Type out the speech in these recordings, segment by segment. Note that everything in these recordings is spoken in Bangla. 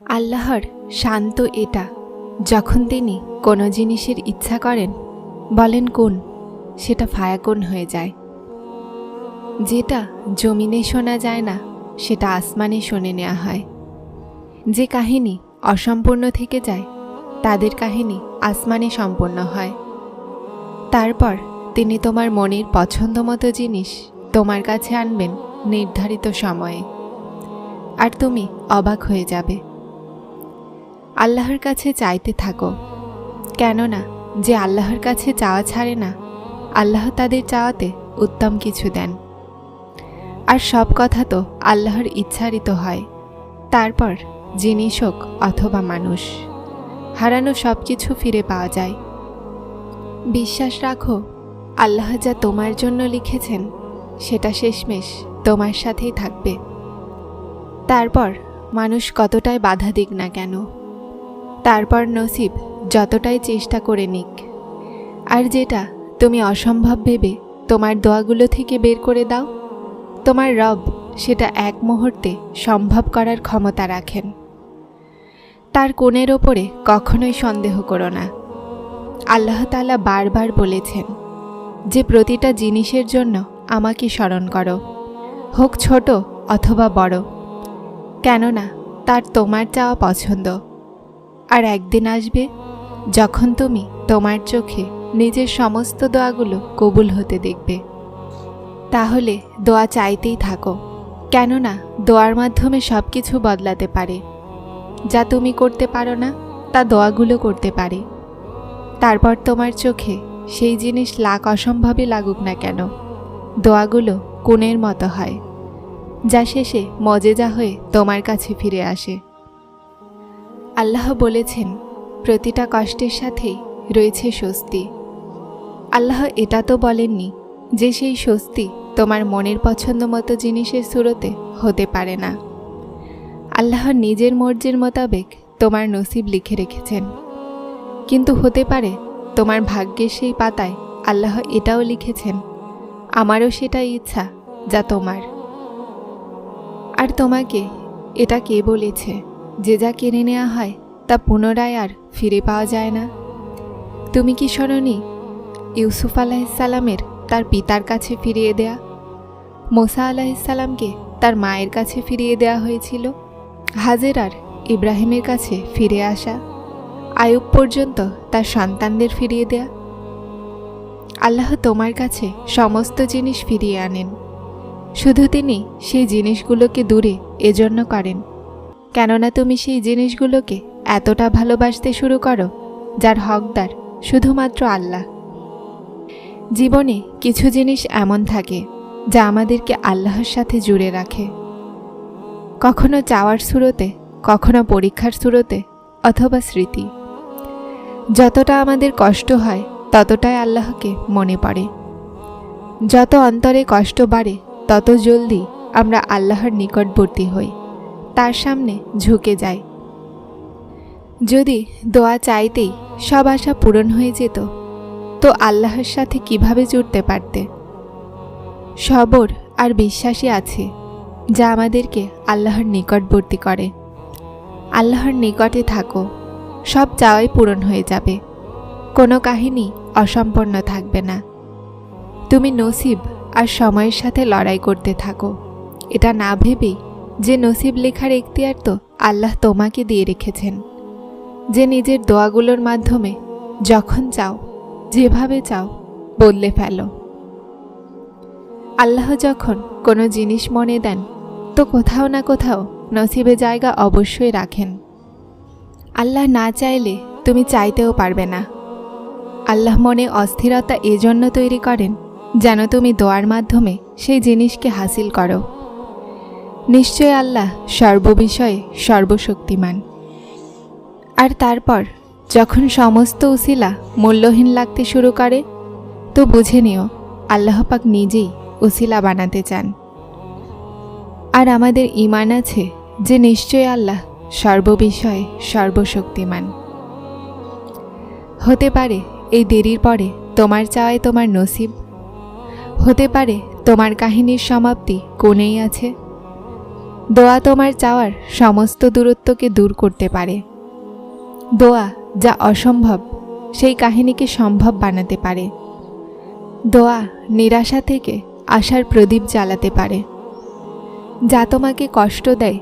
আল্লাহর শান্ত এটা। যখন তিনি কোনো জিনিসের ইচ্ছা করেন, বলেন কোন? সেটা ফায়াকুন হয়ে যায়। যেটা জমিনে শোনা যায় না, সেটা আসমানে শুনে নেওয়া হয়। যে কাহিনী অসম্পূর্ণ থেকে যায়, তাদের কাহিনী আসমানে সম্পূর্ণ হয়। তারপর তিনি তোমার মনের পছন্দ মতো জিনিস তোমার কাছে আনবেন নির্ধারিত সময়ে। আর তুমি অবাক হয়ে যাবে। আল্লাহর কাছে চাইতে থাকো। কেননা, যে আল্লাহর কাছে চাওয়া ছাড়ে না, আল্লাহ তাদের চাওয়াতে উত্তম কিছু দেন। আর সব কথা তো আল্লাহর ইচ্ছারিত হয়। তারপর জিনিস হোক অথবা মানুষ, হারানো সব কিছু ফিরে পাওয়া যায়। বিশ্বাস রাখো, আল্লাহ যা তোমার জন্য লিখেছেন, সেটা শেষমেশ তোমার সাথেই থাকবে। তারপর মানুষ কতটাই বাধা দিক না কেন। তারপর নসিব যতটাই চেষ্টা করে নিক। আর যেটা তুমি অসম্ভব ভেবে তোমার দোয়াগুলো থেকে বের করে দাও। তোমার রব সেটা এক মুহূর্তে সম্ভব করার ক্ষমতা রাখেন। তার কোণের ওপরে কখনোই সন্দেহ করো না। আল্লাহ তালা বারবার বলেছেন, যে প্রতিটা জিনিসের জন্য আমাকে স্মরণ করো, হোক ছোট অথবা বড়। কেননা তার তোমার চাওয়া পছন্দ। আর একদিন আসবে যখন তুমি তোমার চোখে নিজের সমস্ত দোয়াগুলো কবুল হতে দেখবে। তাহলে দোয়া চাইতেই থাকো, কেননা দোয়ার মাধ্যমে সব কিছু বদলাতে পারে। যা তুমি করতে পারো না, তা দোয়াগুলো করতে পারে। তারপর তোমার চোখে সেই জিনিস লাখ অসম্ভবই লাগুক না কেন, দোয়াগুলো কোণের মতো হয়, যা শেষে মজেজা হয়ে তোমার কাছে ফিরে আসে। আল্লাহ বলেছেন, প্রতিটা কষ্টের সাথেই রয়েছে স্বস্তি। আল্লাহ এটা তো বলেননি যে সেই স্বস্তি তোমার মনের পছন্দ মতো জিনিসের সুরতে হতে পারে না। আল্লাহ নিজের মর্জির মোতাবেক তোমার নসিব লিখে রেখেছেন। কিন্তু হতে পারে তোমার ভাগ্যের সেই পাতায় আল্লাহ এটাও লিখেছেন, আমারও সেটাই ইচ্ছা যা তোমার। আর তোমাকে এটা কে বলেছে? যে যা কিনে নেওয়া হয় তা পুনরায় আর ফিরে পাওয়া যায় না। তুমি কি স্মরণী ইউসুফ আলাহিসাল্লামের তার পিতার কাছে ফিরিয়ে দেয়া। মোসা আলাহিসাল্লামকে তার মায়ের কাছে ফিরিয়ে দেওয়া হয়েছিল। হাজেরার ইব্রাহিমের কাছে ফিরে আসা। আয়ুব পর্যন্ত তার সন্তানদের ফিরিয়ে দেয়া। আল্লাহ তোমার কাছে সমস্ত জিনিস ফিরিয়ে আনেন। শুধু তিনি সেই জিনিসগুলোকে দূরে এজন্য করেন। কেননা তুমি সেই জিনিসগুলোকে এতটা ভালোবাসতে শুরু করো, যার হকদার শুধুমাত্র আল্লাহ। জীবনে কিছু জিনিস এমন থাকে, যা আমাদেরকে আল্লাহর সাথে জুড়ে রাখে। কখনো চাওয়ার সুরতে, কখনো পরীক্ষার সুরতে, অথবা স্মৃতি। যতটা আমাদের কষ্ট হয়, ততটাই আল্লাহকে মনে পড়ে। যত অন্তরে কষ্ট বাড়ে, তত জলদি আমরা আল্লাহর নিকটবর্তী হই। তার সামনে ঝুঁকে যাই যদি দোয়া চাইতেই সব আশা পূরণ হয়ে যেত, তো আল্লাহর সাথে কীভাবে জুড়তে পারতে? সবর আর বিশ্বাসী আছে, যা আমাদেরকে আল্লাহর নিকটবর্তী করে। আল্লাহর নিকটে থাকো, সব চাওয়াই পূরণ হয়ে যাবে। কোনো কাহিনী অসম্পন্ন থাকবে না। তুমি নসিব আর সময়ের সাথে লড়াই করতে থাকো। এটা না ভেবেই যে নসিব লেখার এখতিয়ার তো আল্লাহ তোমাকে দিয়ে রেখেছেন। যে নিজের দোয়াগুলোর মাধ্যমে যখন চাও, যেভাবে চাও বললে ফেলো। আল্লাহ যখন কোনো জিনিস মনে দেন, তো কোথাও না কোথাও নসিবে জায়গা অবশ্যই রাখেন। আল্লাহ না চাইলে তুমি চাইতেও পারবে না। আল্লাহ মনে অস্থিরতা এজন্য তৈরি করেন, যেন তুমি দোয়ার মাধ্যমে সেই জিনিসকে হাসিল করো। নিশ্চয় আল্লাহ সর্ববিষয়ে সর্বশক্তিমান। আর তারপর, যখন সমস্ত উসিলা মূল্যহীন লাগতে শুরু করে, তো বুঝে নিও আল্লাহপাক নিজেই উসিলা বানাতে চান। আর আমাদের ইমান আছে যে নিশ্চয় আল্লাহ সর্ববিষয়ে সর্বশক্তিমান। হতে পারে এই দেরির পরে তোমার চাওয়ায় তোমার নসিব, হতে পারে তোমার কাহিনীর সমাপ্তি কোণেই আছে দোয়া তোমার চাওয়ার সমস্ত দূরত্বকে দূর করতে পারে। দোয়া যা অসম্ভব, সেই কাহিনীকে সম্ভব বানাতে পারে। দোয়া নিরাশা থেকে আশার প্রদীপ জ্বালাতে পারে। যা তোমাকে কষ্ট দেয়,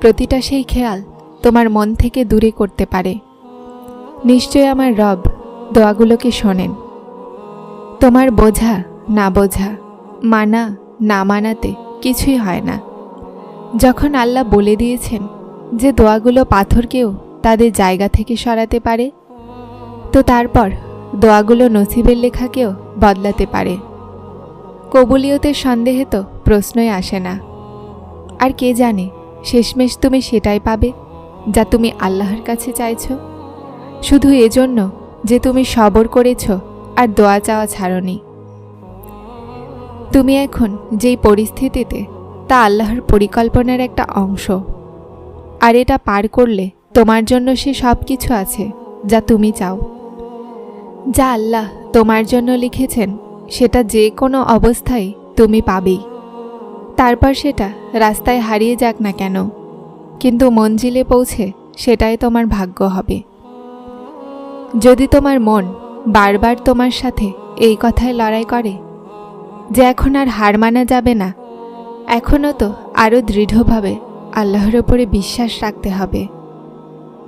প্রতিটা সেই খেয়াল তোমার মন থেকে দূরে করতে পারে। নিশ্চয় আমার রব দোয়াগুলোকে শোনেন। তোমার বোঝা না বোঝা, মানা না মানাতে কিছুই হয় না। যখন আল্লাহ বলে দিয়েছেন যে দোয়াগুলো পাথরকেও তাদের জায়গা থেকে সরাতে পারে, তো তারপর দোয়াগুলো নসিবের লেখাকেও বদলাতে পারে। কবুলিয়তের সন্দেহে তো প্রশ্নই আসে না। আর কে জানে শেষমেশ তুমি সেটাই পাবে যা তুমি আল্লাহর কাছে চাইছ? শুধু এজন্য যে তুমি সবর করেছ আর দোয়া চাওয়া ছাড়নি। তুমি এখন যেই পরিস্থিতিতে তা আল্লাহর পরিকল্পনার একটা অংশ। আর এটা পার করলে তোমার জন্য সে সব কিছু আছে, যা তুমি চাও। যা আল্লাহ তোমার জন্য লিখেছেন, সেটা যে কোনো অবস্থায় তুমি পাবেই। তারপর সেটা রাস্তায় হারিয়ে যাক না কেন, কিন্তু মঞ্জিলে পৌঁছে সেটাই তোমার ভাগ্য হবে। যদি তোমার মন বারবার তোমার সাথে এই কথায় লড়াই করে, যে এখন আর হার মানা যাবে না এখনও তো আরও দৃঢ়ভাবে আল্লাহর ওপরে বিশ্বাস রাখতে হবে।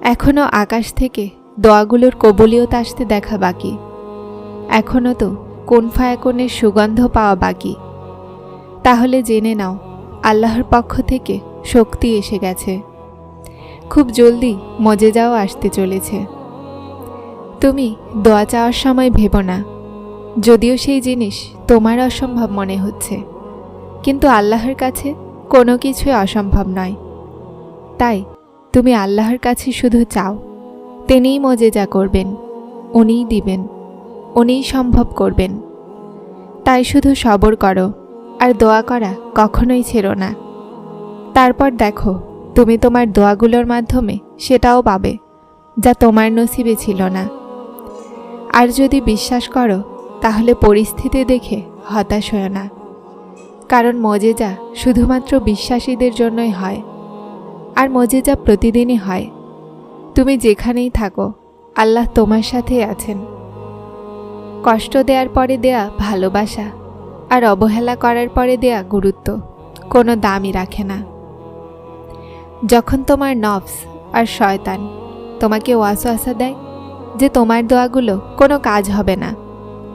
এখনও আকাশ থেকে দোয়াগুলোর কবুলিয়ত আসতে দেখা বাকি। এখনও তো কোন ফায়াকনের সুগন্ধ পাওয়া বাকি। তাহলে জেনে নাও, আল্লাহর পক্ষ থেকে শক্তি এসে গেছে। খুব জলদি মজে যাও আসতে চলেছে। তুমি দোয়া চাওয়ার সময় ভেবো না, যদিও সেই জিনিস তোমার অসম্ভব মনে হচ্ছে। কিন্তু আল্লাহর কাছে কোনো কিছুই অসম্ভব নয়। তাই তুমি আল্লাহর কাছে শুধু চাও, তিনিই মজেজা করবেন, উনিই দিবেন, উনিই সম্ভব করবেন। তাই শুধু সবর করো আর দোয়া করা কখনোই ছেড়ো না। তারপর দেখো, তুমি তোমার দোয়াগুলোর মাধ্যমে সেটাও পাবে, যা তোমার নসিবে ছিল না। আর যদি বিশ্বাস করো, তাহলে পরিস্থিতি দেখে হতাশ হয় না। কারণ মজেজা শুধুমাত্র বিশ্বাসীদের জন্যই হয়। আর মজেজা প্রতিদিনই হয়। তুমি যেখানেই থাকো, আল্লাহ তোমার সাথেই আছেন। কষ্ট দেওয়ার পরে দেয়া ভালোবাসা আর অবহেলা করার পরে দেয়া গুরুত্ব কোনো দামই রাখে না। যখন তোমার নফস আর শয়তান তোমাকে ওয়াসওয়াসা দেয় যে তোমার দোয়াগুলো কোনো কাজ হবে না,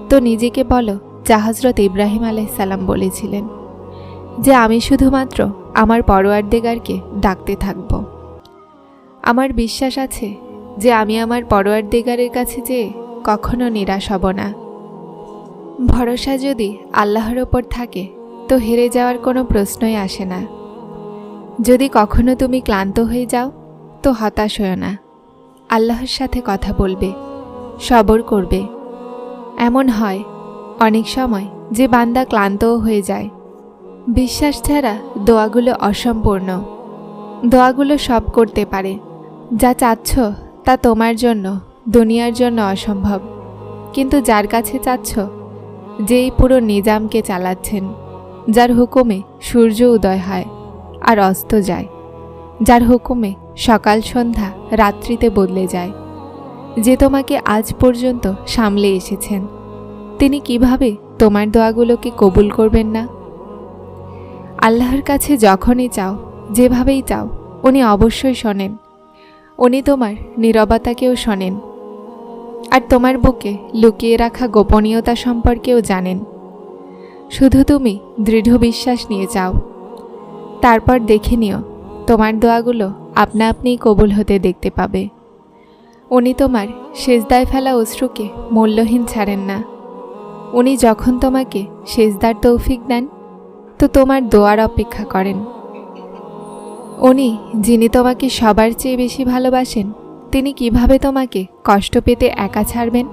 তো নিজেকে বলো জাহাজরত হজরত ইব্রাহিম আলাইসাল্লাম বলেছিলেন। যে আমি শুধুমাত্র আমার পরোয়ারদেগারকে ডাকতে থাকব। আমার বিশ্বাস আছে যে আমি আমার পরোয়ারদেগারের কাছে যেয়ে কখনো নিরাশ হব না। ভরসা যদি আল্লাহর ওপর থাকে, তো হেরে যাওয়ার কোনো প্রশ্নই আসে না। যদি কখনো তুমি ক্লান্ত হয়ে যাও, তো হতাশ হও না। আল্লাহর সাথে কথা বলবে, সবর করবে। এমন হয় অনেক সময় যে বান্দা ক্লান্তও হয়ে যায় বিশ্বাস ছাড়া দোয়াগুলো অসম্পূর্ণ। দোয়াগুলো সব করতে পারে। যা চাচ্ছ তা তোমার জন্য, দুনিয়ার জন্য অসম্ভব। কিন্তু যার কাছে চাচ্ছ, যেই পুরো নিজামকে চালাচ্ছেন, যার হুকুমে সূর্য উদয় হয় আর অস্ত যায়, যার হুকুমে সকাল সন্ধ্যা রাত্রিতে বদলে যায়, যে তোমাকে আজ পর্যন্ত সামলে এসেছেন। তিনি কীভাবে তোমার দোয়াগুলোকে কবুল করবেন না? আল্লাহর কাছে যখনই চাও, যেভাবেই চাও, উনি অবশ্যই শোনেন। উনি তোমার নীরবতাকেও শোনেন। আর তোমার বুকে লুকিয়ে রাখা গোপনীয়তা সম্পর্কেও জানেন। শুধু তুমি দৃঢ় বিশ্বাস নিয়ে যাও তারপর দেখে নিও, তোমার দোয়াগুলো আপনা আপনিই কবুল হতে দেখতে পাবে। উনি তোমার সেজদায় ফেলা অশ্রুকে মূল্যহীন ছাড়েন না। উনি যখন তোমাকে সেজদার তৌফিক দেন তো তোমার দোয়ার অপেক্ষা করেন। উনি, যিনি তোমাকে সবার চেয়ে বেশি ভালোবাসেন, তিনি কীভাবে তোমাকে কষ্ট পেতে একা ছাড়বেন?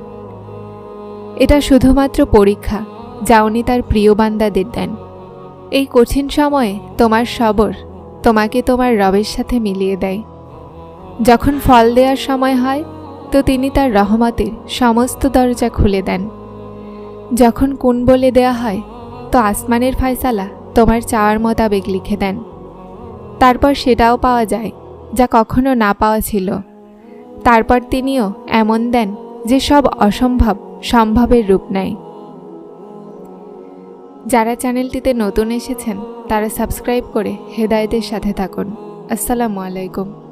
এটা শুধুমাত্র পরীক্ষা, যা উনি তার প্রিয় বান্দাদের দেন। এই কঠিন সময়ে তোমার সবর তোমাকে তোমার রবের সাথে মিলিয়ে দেয়। যখন ফল দেওয়ার সময় হয়, তো তিনি তার রহমতের সমস্ত দরজা খুলে দেন। যখন কোন বলে দেয়া হয়, তো আসমানের ফয়সালা তোমার চাওয়ার মোতাবেক লিখে দেন। তারপর সেটাও পাওয়া যায়, যা কখনো না পাওয়া ছিল। তারপর তিনিও এমন দেন, যে সব অসম্ভব সম্ভবের রূপ নেয়। যারা চ্যানেলটিতে নতুন এসেছেন, তারা সাবস্ক্রাইব করে হেদায়েতের সাথে থাকুন। আসসালামু আলাইকুম।